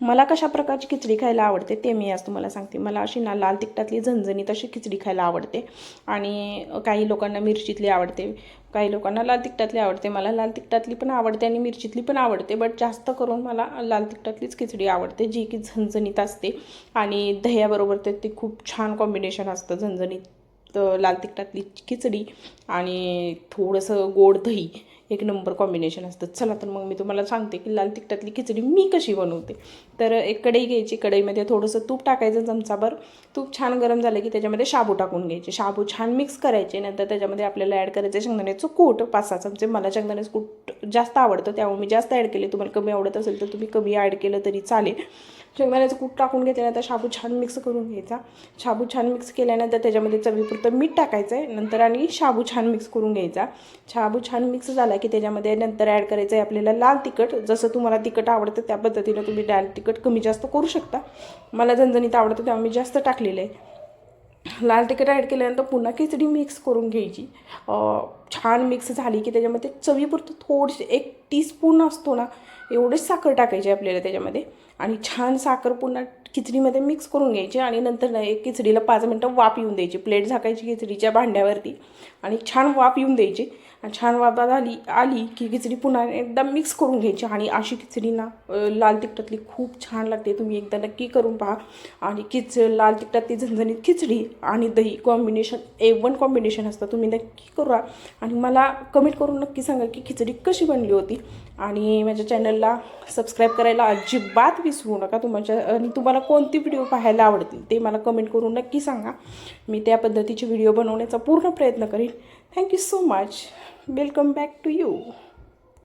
मला कशा प्रकारची खिचडी खायला आवडते ते मी आज तुम्हाला सांगते. मला अशी ना लाल तिखटातली झणझणीत अशी खिचडी खायला आवडते आणि काही लोकांना मिरचीतली आवडते काही लोकांना लाल तिखटातली आवडते. मला लाल तिखटातली पण आवडते आणि मिरचीतली पण आवडते बट जास्त करून मला लाल तिखटातलीच खिचडी आवडते जी की झणझणीत असते आणि दह्याबरोबर तर ते खूप छान कॉम्बिनेशन असतं झणझणीत लाल तिखटातली खिचडी आणि थोडंसं गोड दही. एक नंबर कॉम्बिनेशन असतं. चला तर मग मी तुम्हाला सांगते की लाल तिखटातली खिचडी मी कशी बनवते. तर एक कढई घ्यायची. कढईमध्ये थोडंसं तूप टाकायचं चमचाभर. तूप छान गरम झालं की त्याच्यामध्ये शाबू टाकून घ्यायचे. शाबू छान मिक्स करायचे. नंतर त्याच्यामध्ये आपल्याला ॲड करायचं शेंगदाण्याचं कूट. पाच सहा चमचे. मला शेंगदाण्याचं कूट जास्त आवडतं. त्यामुळे मी जास्त ॲड केले. तुम्हाला कमी आवडत असेल तर तुम्ही कमी ॲड केलं तरी चालेल. शेंगदाण्याचं कूट टाकून घेतल्यानंतर शाबू छान मिक्स करून घ्यायचा. शाबू छान मिक्स केल्यानंतर त्याच्यामध्ये चवीपुरतं मीठ टाकायचं आहे नंतर आणि शाबू छान मिक्स करून घ्यायचा. शाबू छान मिक्स झाला की त्याच्यामध्ये नंतर ॲड करायचं आहे आपल्याला लाल तिखट. जसं तुम्हाला तिखट आवडतं त्या पद्धतीनं तुम्ही लाल तिखट कमी जास्त करू शकता. मला झणझणीत आवडतं तेव्हा मी जास्त टाकलेलं आहे. लाल तिखट ॲड केल्यानंतर पुन्हा खिचडी मिक्स करून घ्यायची. छान मिक्स झाली की त्याच्यामध्ये चवीपुरतं थोडीशी एक टीस्पून असतो ना एवढेच साखर टाकायची आपल्याला त्याच्यामध्ये. आणि छान साखर पुन्हा खिचडीमध्ये मिक्स करून घ्यायची आणि नंतर ना एक खिचडीला पाच मिनटं वाफ येऊन द्यायची. प्लेट झाकायची खिचडीच्या भांड्यावरती आणि छान वाफ येऊन द्यायची. छान वाफ आली आली की खिचडी पुन्हा एकदा मिक्स करून घ्यायची. आणि अशी खिचडी ना लाल तिखटातली खूप छान लागते. तुम्ही एकदा नक्की करून पहा. आणि खिच लाल तिखटातली झणझणीत खिचडी आणि दही कॉम्बिनेशन ए वन कॉम्बिनेशन असतं. तुम्ही नक्की करा आणि मला कमेंट करून नक्की सांगा की खिचडी कशी बनली होती. आणि माझ्या चॅनलला सबस्क्राईब करायला अजिबात विसरू नका. तुमच्या आणि तुम्हाला कोणती व्हिडिओ पाहायला आवडतील ते मला कमेंट करून नक्की सांगा. मी त्या पद्धतीचे व्हिडिओ बनवण्याचा पूर्ण प्रयत्न करेन. Thank you so much welcome back to you.